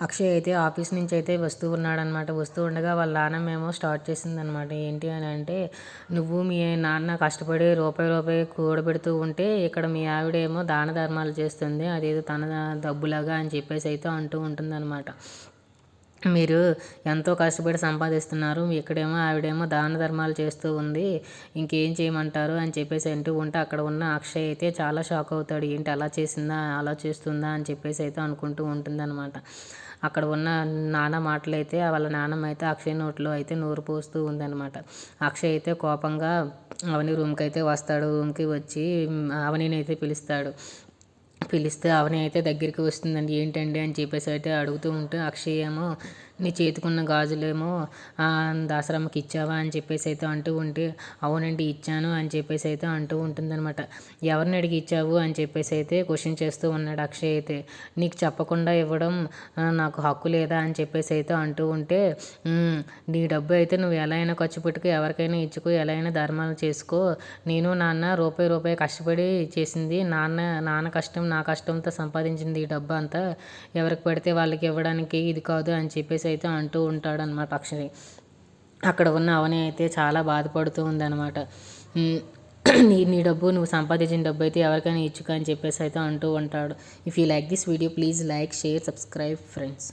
అక్షయ్ అయితే ఆఫీస్ నుంచి అయితే వస్తూ ఉన్నాడనమాట వస్తూ ఉండగా వాళ్ళ నాన్నమేమో స్టార్ట్ చేసిందనమాట ఏంటి అని అంటే నువ్వు మీ నాన్న కష్టపడి రూపాయి రూపాయి కూడబెడుతూ ఉంటే ఇక్కడ మీ ఆవిడేమో దాన ధర్మాలు చేస్తుంది అదేదో తన డబ్బులాగా అని చెప్పేసి అయితే అంటూ ఉంటుందన్నమాట. మీరు ఎంతో కష్టపడి సంపాదిస్తున్నారు ఇక్కడేమో ఆవిడేమో దాన ధర్మాలు చేస్తూ ఉంది ఇంకేం చేయమంటారు అని చెప్పేసి అంటూ ఉంటే అక్కడ ఉన్న అక్షయ్ అయితే చాలా షాక్ అవుతాడు. ఏంటి అలా చేసిందా అలా చేస్తుందా అని చెప్పేసి అయితే అనుకుంటూ ఉంటుందన్నమాట. అక్కడ ఉన్న నాన్న మాటలైతే వాళ్ళ నాన్నమ్మ అయితే అక్షయ్ నోట్లో అయితే నోరు పోస్తూ ఉందన్నమాట. అక్షయ్ అయితే కోపంగా అవని రూమ్కి అయితే వస్తాడు. రూమ్కి వచ్చి అవనిని అయితే పిలుస్తాడు. పిలిస్తే అవని అయితే దగ్గరికి వస్తుందండి. ఏంటండి అని చెప్పేసి అయితే అడుగుతూ ఉంటే అక్షయ్ ఏమో నీ చేతికున్న గాజులేమో దాసరమ్మకి ఇచ్చావా? అని చెప్పేసి అయితే అంటూ ఉంటే అవునండి ఇచ్చాను అని చెప్పేసి అయితే అంటూ ఉంటుందన్నమాట. ఎవరిని అడిగి ఇచ్చావు? అని చెప్పేసి అయితే క్వశ్చన్ చేస్తూ ఉన్నాడు అక్షయ్ అయితే. నీకు చెప్పకుండా ఇవ్వడం నాకు హక్కు లేదా? అని చెప్పేసి అయితే అంటూ ఉంటే నీ డబ్బు అయితే నువ్వు ఎలా అయినా ఖర్చు పెట్టుకో ఎవరికైనా ఇచ్చుకో ఎలా అయినా ధర్మాలు చేసుకో. నేను నాన్న రూపాయి రూపాయి కష్టపడి చేసింది నాన్న నాన్న కష్టం నా కష్టంతో సంపాదించింది ఈ డబ్బు అంతా. ఎవరికి పడితే వాళ్ళకి ఇవ్వడానికి ఇది కాదు అని చెప్పేసి అయితే అంటూ ఉంటాడనమాట అక్షయ్ అక్కడ ఉన్న అవని అయితే చాలా బాధపడుతూ ఉందన్నమాట. నీ నీ డబ్బు నువ్వు సంపాదించిన డబ్బు అయితే ఎవరికైనా ఇచ్చుకో అని చెప్పేసి అయితే అంటూ ఉంటాడు. If you like this video please like share subscribe friends